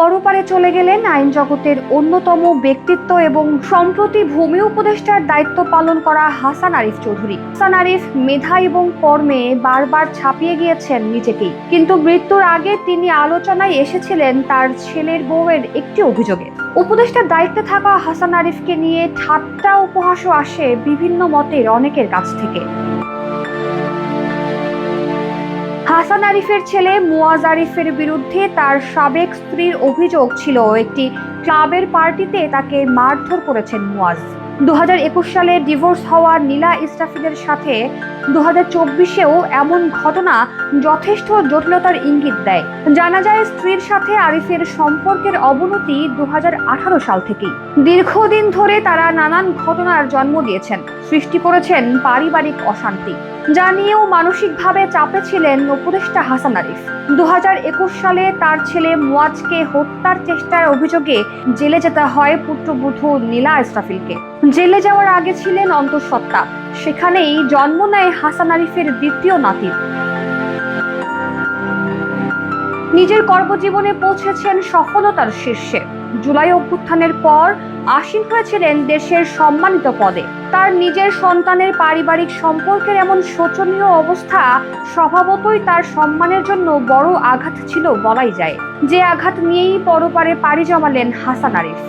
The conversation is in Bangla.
পরপারে চলে গেলেন আইন জগতের অন্যতম ব্যক্তিত্ব এবং সম্প্রতি ভূমি উপদেষ্টার দায়িত্ব পালন করা হাসান আরিফ চৌধুরী। হাসান আরিফ মেধা এবং কর্মে বারবার ছাপিয়ে গিয়েছেন নিজেকেই কিন্তু মৃত্যুর আগে তিনি আলোচনায় এসেছিলেন তার ছেলের বউয়ের একটি অভিযোগে। উপদেষ্টার দায়িত্বে থাকা হাসান আরিফকে নিয়ে ঠাট্টা উপহাসও আসে বিভিন্ন মতের অনেকের কাছ থেকে। হাসান আরিফের ছেলে মুয়াজ আরিফের বিরুদ্ধে তার সাবেক স্ত্রীর অভিযোগ ছিল, একটি ক্লাবের পার্টিতে তাকে মারধর করেছেন মুয়াজ। দু হাজার একুশ সালে ডিভোর্স হওয়া নীলা ইস্তাফিদের সাথে দু হাজার চব্বিশেও এমন ঘটনা যথেষ্ট জটিলতার ইঙ্গিত দেয়। জানা যায়, স্ত্রীর সাথে আরিফের সম্পর্কের অবনতি দু হাজার আঠারো সাল থেকেই। দীর্ঘদিন ধরে তারা নানান ঘটনার জন্ম দিয়েছেন। সৃষ্টি করেছেন পারিবারিক অশান্তি। যা নিয়েও মানসিকভাবে চাপে ছিলেন উপদেষ্টা হাসান আরিফ। দু হাজার একুশ সালে তার ছেলে মুয়াজকে হত্যার চেষ্টার অভিযোগে জেলে যেতে হয় পুত্রবধূ নীলা ইসরাফিলকে জেলে যাওয়ার আগে ছিলেন অন্তঃসত্ত্বা। সেখানেই জন্ম নেয় হাসান আরিফের দ্বিতীয় নাতির নিজের কর্মজীবনে পৌঁছেছেন সফলতার শীর্ষে। জুলাই অভ্যুত্থানের পর আসীন হয়েছিলেন দেশের সম্মানিত পদে। তার নিজের সন্তানের পারিবারিক সম্পর্কের এমন শোচনীয় অবস্থা স্বভাবতই তার সম্মানের জন্য বড় আঘাত ছিল বলাই যায়। যে আঘাত নিয়েই পরপারে পাড়ি জমালেন হাসান আরিফ।